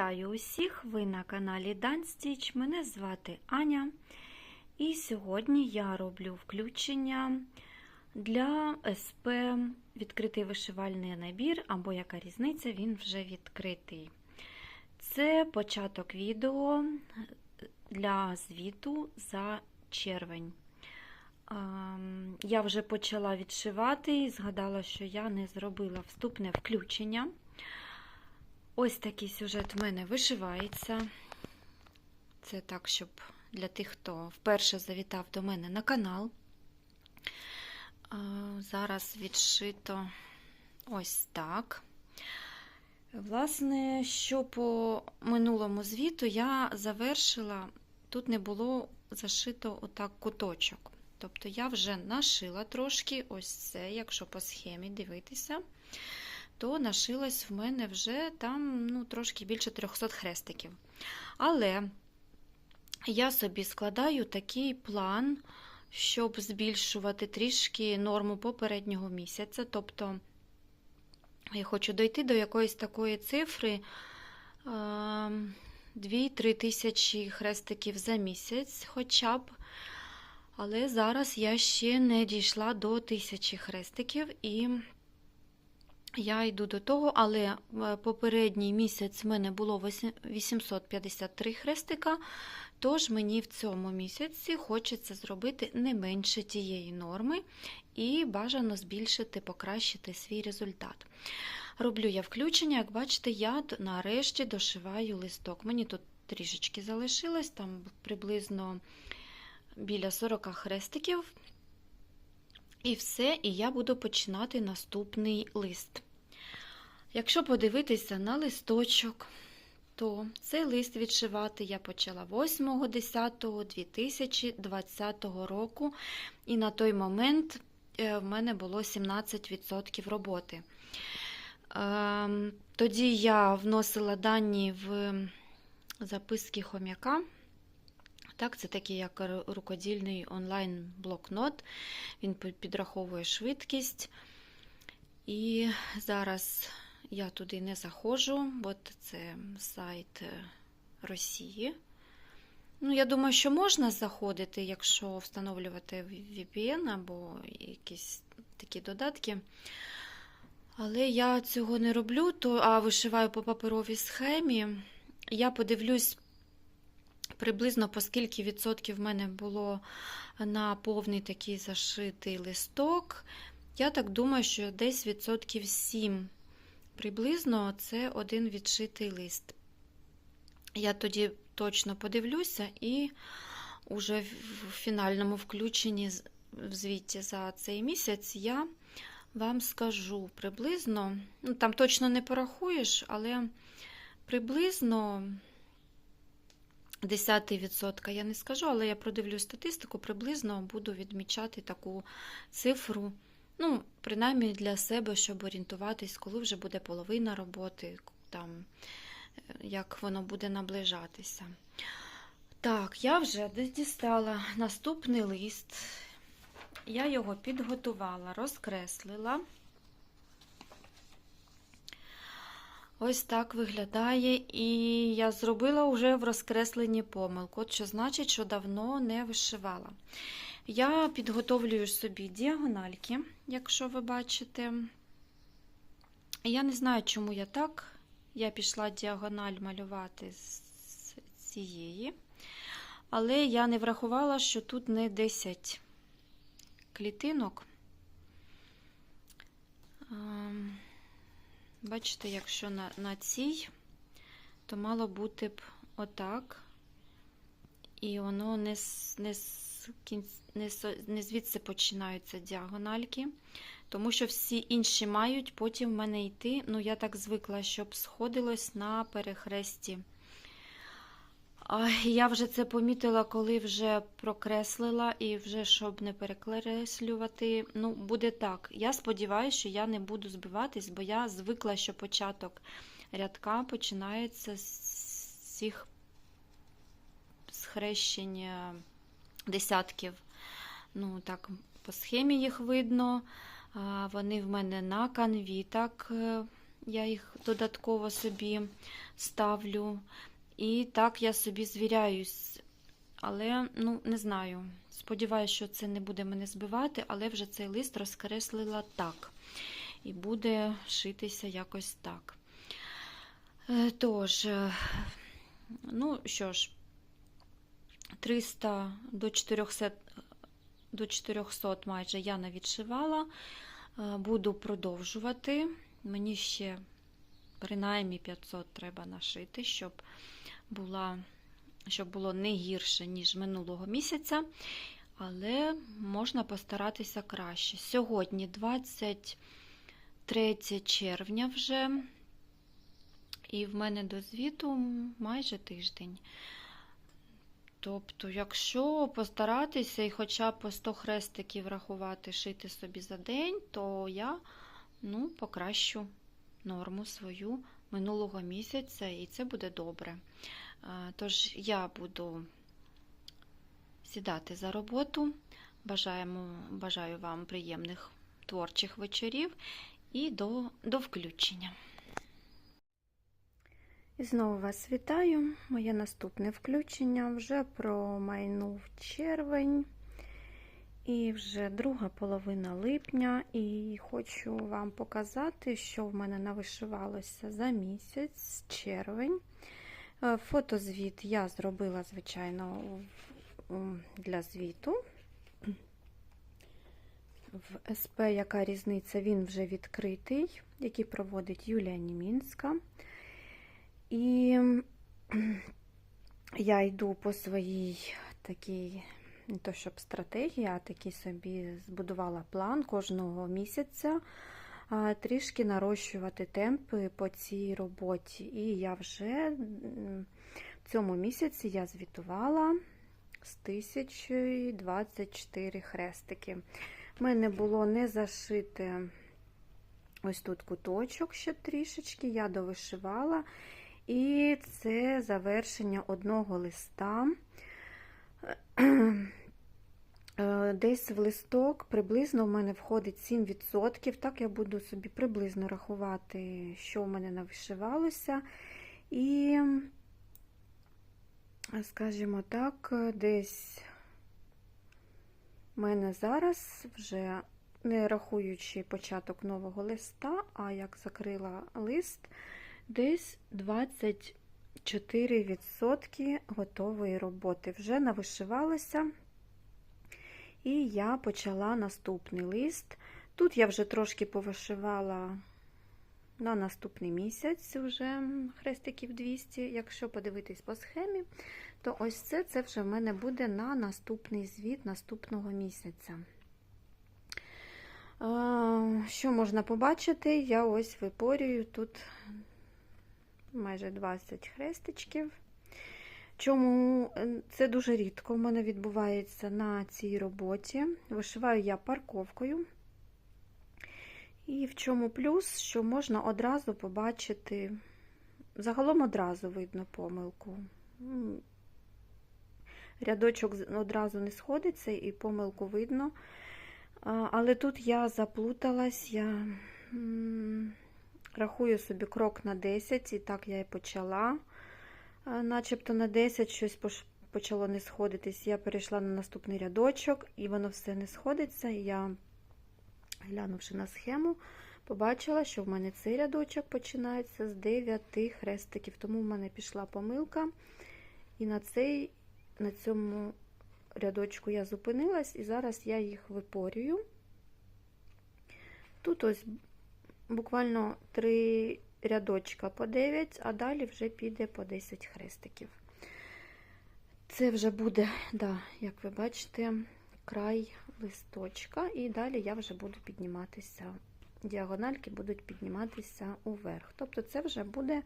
Вітаю усіх! Ви на каналі Данстіч. Мене звати Аня. І сьогодні я роблю включення для СП відкритий вишивальний набір, або яка різниця, він вже відкритий. Це початок відео для звіту за червень. Ем, Я вже почала відшивати і згадала, що я не зробила вступне включення. Ось такий сюжет в мене вишивається. Це так, щоб для тих, хто вперше завітав до мене на канал. Зараз відшито ось так. Власне, що по минулому звіту я завершила, тут не було зашито отак куточок. Тобто я вже нашила трошки ось це, якщо по схемі дивитися то нашилось в мене вже там ну, трошки більше 300 хрестиків. Але я собі складаю такий план, щоб збільшувати трішки норму попереднього місяця. Тобто я хочу дойти до якоїсь такої цифри 2-3 тисячі хрестиків за місяць хоча б. Але зараз я ще не дійшла до тисячі хрестиків і я йду до того, але попередній місяць в мене було 853 хрестика, тож мені в цьому місяці хочеться зробити не менше тієї норми і бажано збільшити, покращити свій результат. Роблю я включення, як бачите, я нарешті дошиваю листок. Мені тут трішечки залишилось, там приблизно біля 40 хрестиків. І все, і я буду починати наступний лист. Якщо подивитися на листочок, то цей лист відшивати я почала 8.10.2020 року, і на той момент в мене було 17% роботи. Тоді я вносила дані в записки хом'яка. Так, Це такий як рукодільний онлайн-блокнот, він підраховує швидкість. І зараз я туди не заходжу, бо це сайт Росії. Ну, Я думаю, що можна заходити, якщо встановлювати VPN або якісь такі додатки. Але я цього не роблю, то, а вишиваю по паперовій схемі. Я подивлюсь приблизно по скільки відсотків в мене було на повний такий зашитий листок. Я так думаю, що десь відсотків 7 приблизно це один відшитий лист. Я тоді точно подивлюся і уже в фінальному включенні в звіті за цей місяць я вам скажу приблизно, ну там точно не порахуєш, але приблизно десятий відсотка я не скажу, але я продивлю статистику, приблизно буду відмічати таку цифру. Ну, принаймні для себе, щоб орієнтуватись, коли вже буде половина роботи, там, як воно буде наближатися. Так, я вже дістала наступний лист. Я його підготувала, розкреслила. Ось так виглядає, і я зробила вже в розкресленні помилку, от що значить, що давно не вишивала. Я підготовлюю собі діагональки, якщо ви бачите. Я не знаю, чому я так. Я пішла діагональ малювати з цієї, але я не врахувала, що тут не 10 клітинок. Бачите, якщо на на цій, то мало бути б отак, і воно не не, не, не звідси починаються діагональки, тому що всі інші мають потім в мене йти. Ну, я так звикла, щоб сходилось на перехресті. Я вже це помітила, коли вже прокреслила, і вже щоб не перекреслювати. Ну, буде так. Я сподіваюся, що я не буду збиватись, бо я звикла, що початок рядка починається з цих схрещення десятків. Ну, так, по схемі їх видно. Вони в мене на канві так Я їх додатково собі ставлю. І так я собі звіряюсь. Але, ну, не знаю. Сподіваюся, що це не буде мене збивати, але вже цей лист розкреслила так. І буде шитися якось так. Е, Тож, е, ну що ж, 300 до 400, до 400 майже я навідшивала. Е, Буду продовжувати. Мені ще принаймні 500 треба нашити, щоб, була, щоб було не гірше, ніж минулого місяця. Але можна постаратися краще. Сьогодні 23 червня вже. І в мене до звіту майже тиждень. Тобто, якщо постаратися і хоча б по 100 хрестиків рахувати, шити собі за день, то я ну, покращу норму свою минулого місяця, і це буде добре. Е, Тож я буду сідати за роботу. Бажаємо, бажаю вам приємних творчих вечорів і до, до включення. І знову вас вітаю. Моє наступне включення вже промайнув червень. І вже друга половина липня, і хочу вам показати, що в мене навишивалося за місяць, червень. Е, Фотозвіт я зробила, звичайно, для звіту. В СП яка різниця, він вже відкритий, який проводить Юлія Німінська. І я йду по своїй такій, не то щоб стратегії, а такий собі збудувала план кожного місяця трішки нарощувати темпи по цій роботі. І я вже в цьому місяці я звітувала з 1024 хрестики. У мене було не зашите ось тут куточок ще трішечки, я довишивала. І це завершення одного листа. Е, Десь в листок приблизно в мене входить 7%. Так я буду собі приблизно рахувати, що в мене навишивалося. І, скажімо так, десь в мене зараз вже не рахуючи початок нового листа, а як закрила лист, десь 24% готової роботи. Вже навишивалося. І я почала наступний лист. Тут я вже трошки повишивала на наступний місяць, вже хрестиків 200. Якщо подивитись по схемі, то ось це, це вже в мене буде на наступний звіт наступного місяця. Що можна побачити? Я ось випорюю тут майже 20 хрестичків. Чому це дуже рідко в мене відбувається на цій роботі. Вишиваю я парковкою. І в чому плюс, що можна одразу побачити, загалом одразу видно помилку. Рядочок одразу не сходиться і помилку видно. Але тут я заплуталась, я рахую собі крок на 10, і так я і почала. Начебто на 10 щось почало не сходитись. Я перейшла на наступний рядочок, і воно все не сходиться. Я, глянувши на схему, побачила, що в мене цей рядочок починається з 9 хрестиків. Тому в мене пішла помилка. І на, цей, на цьому рядочку я зупинилась, і зараз я їх випорюю. Тут ось буквально 3 рядочка по 9, а далі вже піде по 10 хрестиків. Це вже буде, да, як ви бачите, край листочка, і далі я вже буду підніматися, діагональки будуть підніматися уверх. Тобто, це вже буде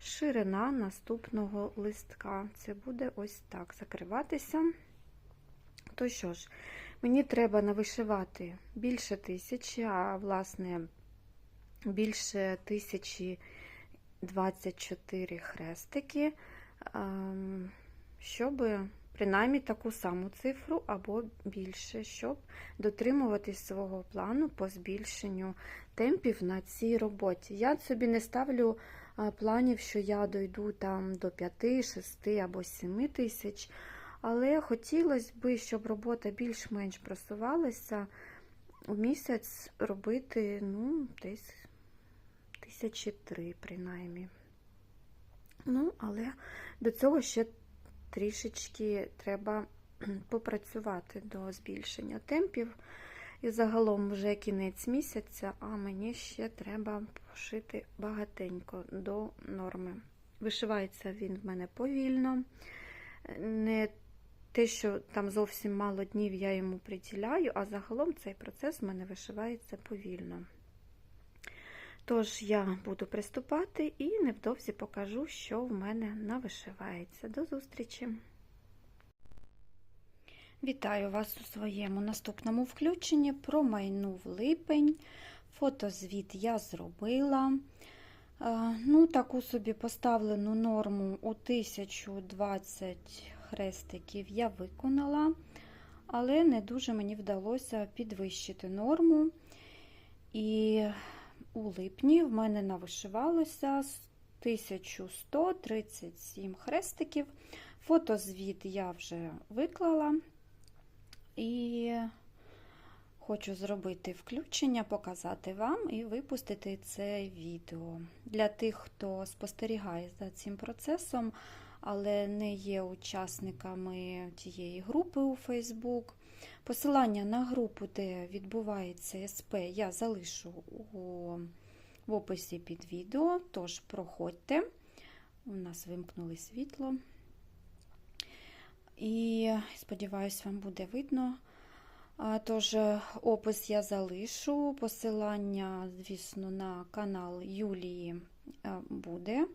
ширина наступного листка. Це буде ось так закриватися. То що ж, мені треба навишивати більше тисячі, а власне більше 1024 хрестики, щоб принаймні таку саму цифру або більше, щоб дотримуватись свого плану по збільшенню темпів на цій роботі. Я собі не ставлю планів, що я дойду там до 5, 6 або 7 тисяч, але хотілося б, щоб робота більш-менш просувалася, у місяць робити ну, десь тисячі три, принаймні. Ну, але до цього ще трішечки треба попрацювати до збільшення темпів. І загалом вже кінець місяця, а мені ще треба пошити багатенько до норми. Вишивається він в мене повільно. Не те, що там зовсім мало днів я йому приділяю, а загалом цей процес в мене вишивається повільно. Тож я буду приступати і невдовзі покажу, що в мене навишивається. До зустрічі! Вітаю вас у своєму наступному включенні. Промайнув липень. Фотозвіт я зробила. Ну, Таку собі поставлену норму у 1020 хрестиків я виконала, але не дуже мені вдалося підвищити норму. І у липні в мене навишивалося 1137 хрестиків. Фотозвіт я вже виклала і хочу зробити включення, показати вам і випустити це відео. Для тих, хто спостерігає за цим процесом, але не є учасниками тієї групи у Facebook. Посилання на групу, де відбувається СП, я залишу у, в описі під відео, тож проходьте. У нас вимкнули світло. І сподіваюся, вам буде видно. Тож, опис я залишу. Посилання, звісно, на канал Юлії буде.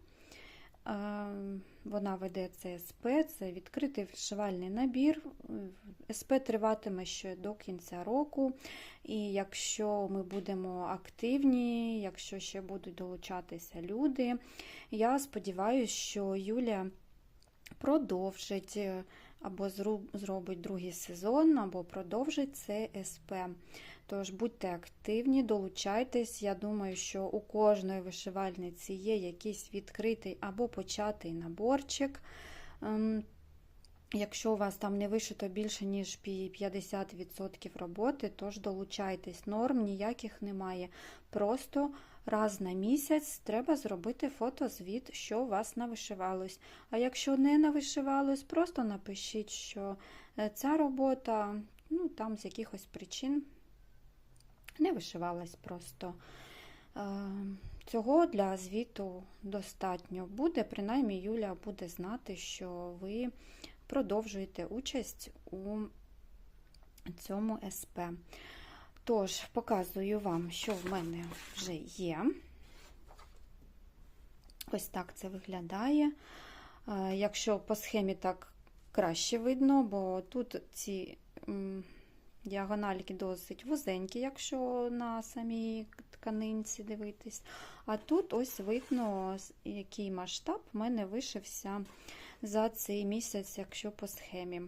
Вона веде ЦСП, це відкритий вишивальний набір. СП триватиме ще до кінця року. І якщо ми будемо активні, якщо ще будуть долучатися люди, я сподіваюся, що Юлія продовжить або зробить другий сезон, або продовжить це СП. Тож будьте активні, долучайтесь. Я думаю, що у кожної вишивальниці є якийсь відкритий або початий наборчик. Якщо у вас там не вишито більше, ніж 50% роботи, тож долучайтесь, норм ніяких немає. Просто раз на місяць треба зробити фотозвіт, що у вас навишивалось. А якщо не навишивалось, просто напишіть, що е, ця робота ну, там з якихось причин не вишивалась просто. Е, цього для звіту достатньо буде, принаймні Юля буде знати, що ви продовжуєте участь у цьому СП. Тож, показую вам, що в мене вже є. Ось так це виглядає. Е, якщо по схемі так краще видно, бо тут ці діагональки досить вузенькі, якщо на самій тканинці дивитись. А тут ось видно, який масштаб в мене вишився за цей місяць, якщо по схемі.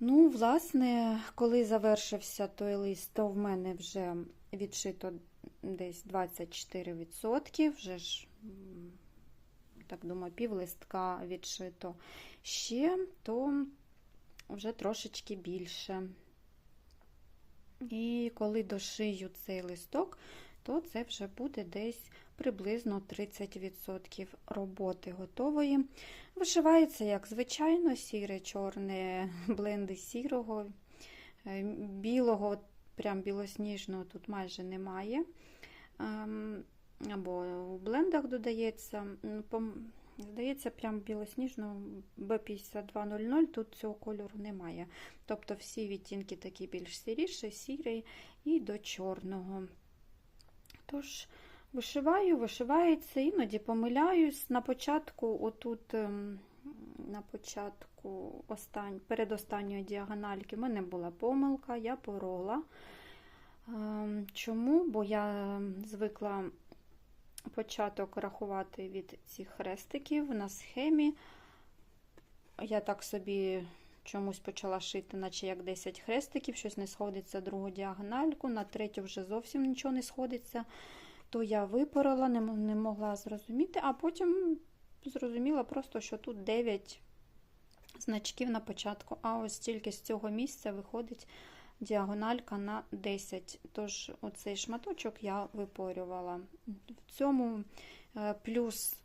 Ну, власне, коли завершився той лист, то в мене вже відшито десь 24%, вже ж, так думаю, пів листка відшито ще, то вже трошечки більше. І коли дошию цей листок, то це вже буде десь приблизно 30% роботи готової. Вишивається, як звичайно, сіре, чорне, бленди сірого, е, білого, прям білосніжного тут майже немає. Ем, або у блендах додається. Здається, прям білосніжного B5200 тут цього кольору немає. Тобто всі відтінки такі більш сіріші, сірий і до чорного. Тож, вишиваю, вишивається, іноді помиляюсь. На початку, отут, ем, на початку остань, перед останньої діагональки в мене була помилка, я порола. Ем, чому? Бо я звикла початок рахувати від цих хрестиків на схемі. я так собі чомусь почала шити, наче як 10 хрестиків, щось не сходиться другу діагональку, на третю вже зовсім нічого не сходиться. То я випорола, не, могла зрозуміти, а потім зрозуміла просто, що тут 9 значків на початку, а ось тільки з цього місця виходить діагональка на 10. Тож оцей шматочок я випорювала. В цьому е, плюс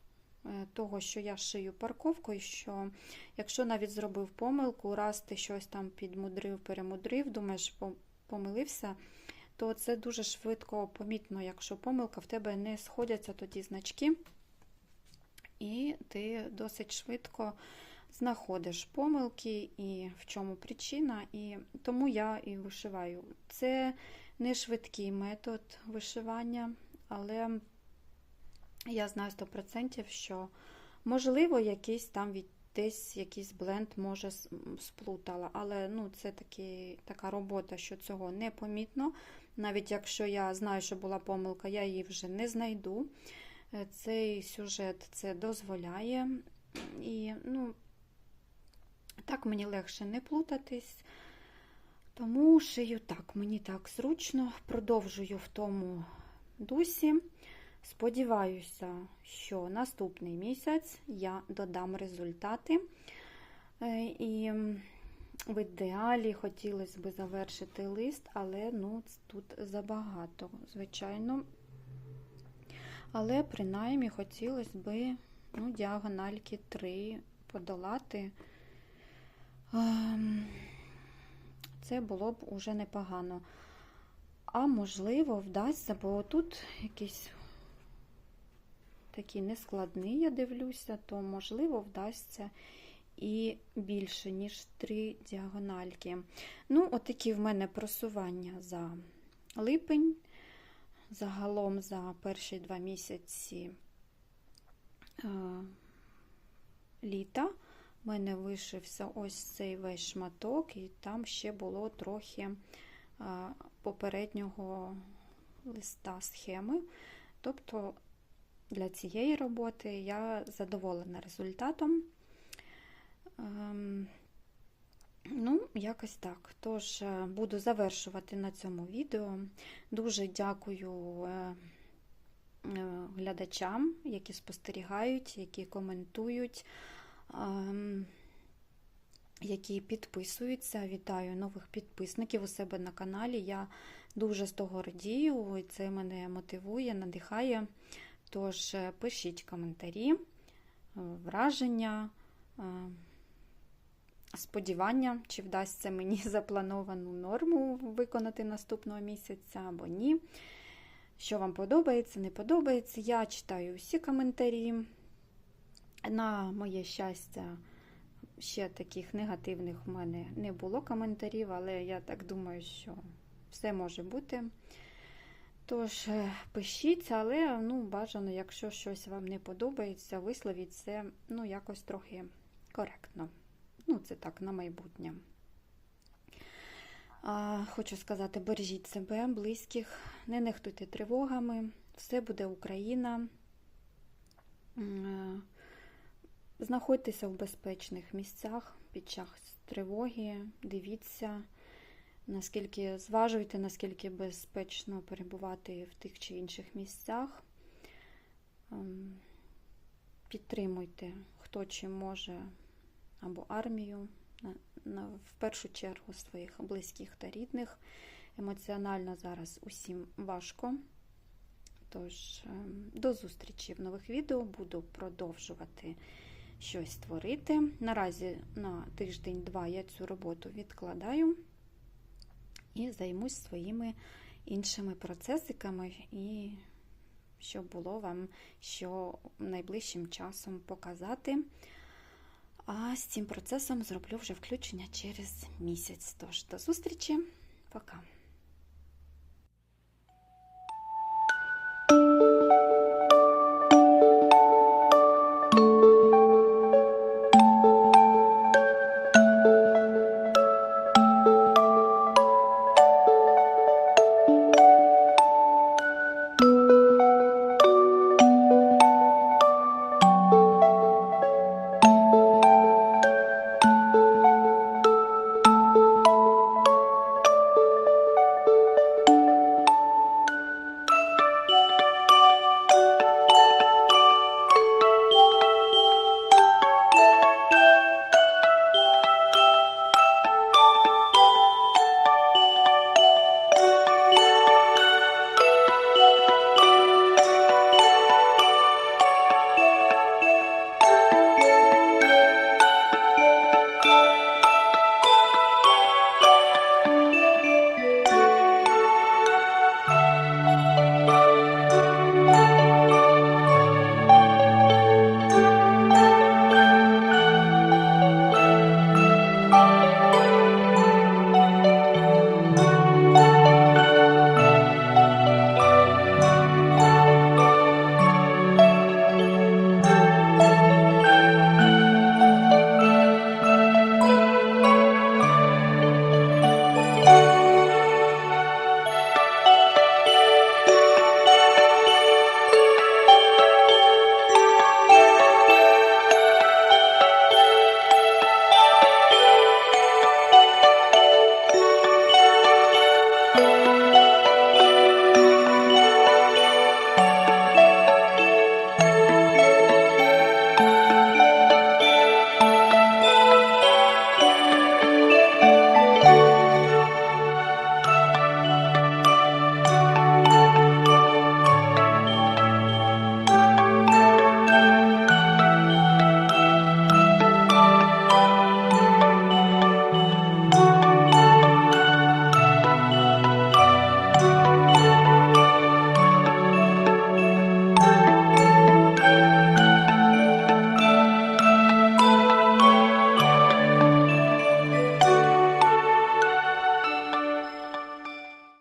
е, того, що я шию парковкою, що якщо навіть зробив помилку, раз ти щось там підмудрив, перемудрив, думаєш, помилився, то це дуже швидко помітно, якщо помилка в тебе не сходяться тоді значки, і ти досить швидко знаходиш помилки і в чому причина, і тому я і вишиваю. Це не швидкий метод вишивання, але я знаю 100%, що можливо якийсь там від десь якийсь бленд може сплутала, але ну, це такі, така робота, що цього не помітно. Навіть якщо я знаю, що була помилка, я її вже не знайду. Е, Цей сюжет це дозволяє. І ну, так мені легше не плутатись. Тому шию так, мені так зручно, продовжую в тому дусі. Сподіваюся, що наступний місяць я додам результати. Е, І в ідеалі хотілося б завершити лист, але ну, тут забагато, звичайно. Але принаймні хотілося б ну, діагональки 3 подолати. Ем, Це було б уже непогано. А можливо, вдасться, бо тут якийсь такий нескладний, я дивлюся, то можливо вдасться і більше, ніж три діагональки. Ну, отакі в мене просування за липень. Загалом за перші два місяці е, літа в мене вишився ось цей весь шматок, і там ще було трохи попереднього листа схеми. Тобто для цієї роботи я задоволена результатом. Ем, Ну, якось так. Тож, е, буду завершувати на цьому відео. Дуже дякую е, е, глядачам, які спостерігають, які коментують, які підписуються. Вітаю нових підписників у себе на каналі. Я дуже з того радію, і це мене мотивує, надихає. Тож, е, пишіть коментарі, е, враження. е, сподівання, чи вдасться мені заплановану норму виконати наступного місяця або ні. Що вам подобається, не подобається. Я читаю всі коментарі. На моє щастя, ще таких негативних в мене не було коментарів, але я так думаю, що все може бути. Тож, е, пишіть, але ну, бажано, якщо щось вам не подобається, висловіть це ну, якось трохи коректно. Ну, це так, на майбутнє. А, Хочу сказати, бережіть себе, близьких, не нехтуйте тривогами, все буде Україна. Знаходьтеся в безпечних місцях під час тривоги, дивіться, наскільки зважуйте, наскільки безпечно перебувати в тих чи інших місцях. Ем, Підтримуйте, хто чим може або армію, в першу чергу своїх близьких та рідних. Емоціонально зараз усім важко. Тож, ем, до зустрічі в нових відео. Буду продовжувати щось творити. Наразі на тиждень-два я цю роботу відкладаю і займусь своїми іншими процесиками, і щоб було вам що найближчим часом показати. А з цим процесом зроблю вже включення через місяць. Тож, до зустрічі, пока!